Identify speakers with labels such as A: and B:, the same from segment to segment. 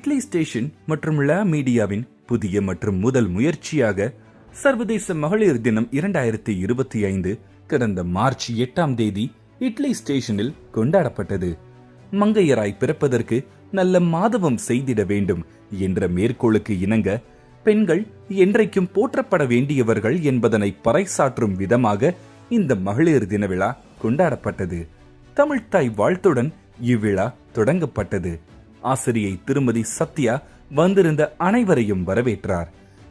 A: Idli station மற்றும் லா மீடியாவின் புதிய மற்றும் முதல் முயற்சியாக சர்வதேச மகளிர் தினம் இரண்டாயிரத்தி இருபத்தி ஐந்து கடந்த மார்ச் எட்டாம் தேதி இட்லி ஸ்டேஷனில் கொண்டாடப்பட்டது. மங்கையராய் பிறப்பதற்கு நல்ல மாதவம் செய்திட வேண்டும் என்ற மேற்கோளுக்கு இணங்க பெண்கள் என்றைக்கும் போற்றப்பட வேண்டியவர்கள் என்பதனை பறைசாற்றும் விதமாக இந்த மகளிர் தின விழா கொண்டாடப்பட்டது. தமிழ்தாய் வாழ்த்துடன் இவ்விழா தொடங்கப்பட்டது. ஆசிரியை திருமதி சத்யா வந்திருந்த அனைவரையும் வரவேற்றார்.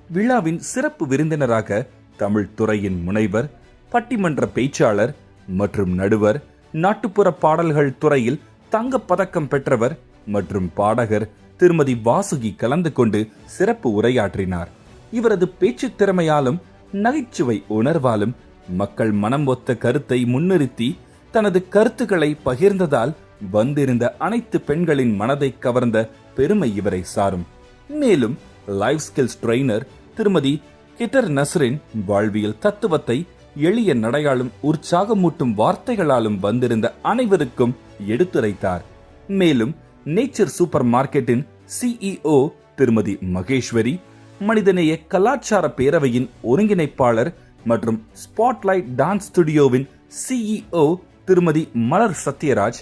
A: விழாவின் சிறப்பு விருந்தினராக தமிழ் துறையின் முனைவர் பட்டிமன்ற பேச்சாளர் மற்றும் நடுவர் நாட்டுப்புற பாடல்கள் துறையில் தங்கப் பதக்கம் பெற்றவர் மற்றும் பாடகர் திருமதி வாசுகி கலந்து கொண்டு சிறப்பு உரையாற்றினார். இவரது பேச்சு திறமையாலும் நகைச்சுவை உணர்வாலும் மக்கள் மனம் ஒத்த கருத்தை முன்னிறுத்தி தனது கருத்துக்களை பகிர்ந்ததால் வந்திருந்த அனைத்து பெண்களின் மனதை கவர்ந்த பெருமை இவரை சாரும். மேலும் லைஃப் ஸ்கில்ஸ் ட்ரெய்னர் திருமதி கிட்டர் நஸ்ரின் வாழ்வியல் தத்துவத்தை எளிய நடையாலும் உற்சாகமூட்டும் வார்த்தைகளாலும் வந்திருந்த அனைவருக்கும் எடுத்துரைத்தார். மேலும் நேச்சர் சூப்பர் மார்க்கெட்டின் சிஇஓ திருமதி மகேஸ்வரி மனிதநேய கலாச்சார பேரவையின் ஒருங்கிணைப்பாளர் மற்றும் ஸ்பாட்லைட் டான்ஸ் ஸ்டுடியோவின் சிஇஓ திருமதி மலர் சத்யராஜ்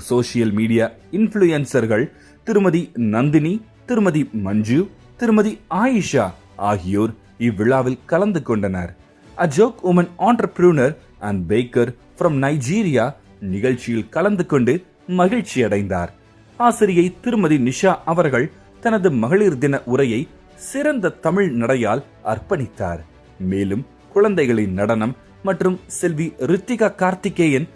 A: சோசியல் மீடியா இன்ஃப்ளூயன்சர்கள் திருமதி நந்தினி திருமதி மஞ்சு திருமதி ஆயிஷா ஆகியோர் இவ்விழாவில் கலந்து கொண்டனர். Ajoke woman entrepreneur and baker from Nigeria நிகழ்ச்சியில் கலந்து கொண்டு மகிழ்ச்சி அடைந்தார். ஆசிரியை திருமதி நிஷா அவர்கள் தனது மகளிர் தின உரையை சிறந்த தமிழ் நடையால் அர்ப்பணித்தார். மேலும் குழந்தைகளின் நடனம் மற்றும் செல்வி ரித்திகா கார்த்திகேயன்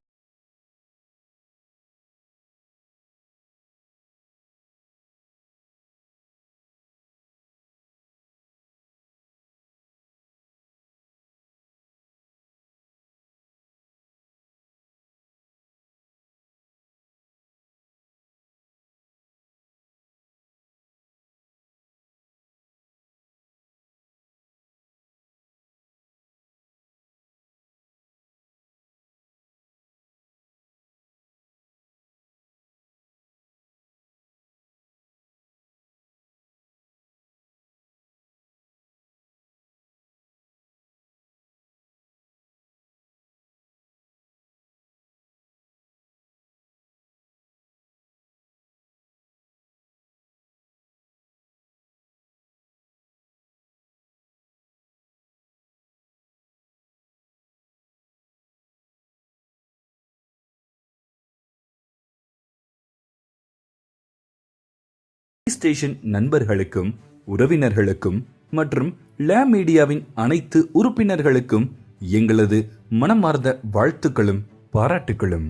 A: ஸ்டேஷன் நண்பர்களுக்கும் உறவினர்களுக்கும் மற்றும் லே மீடியாவின் அனைத்து உறுப்பினர்களுக்கும் எங்களது மனமார்ந்த வாழ்த்துக்களும் பாராட்டுகளும்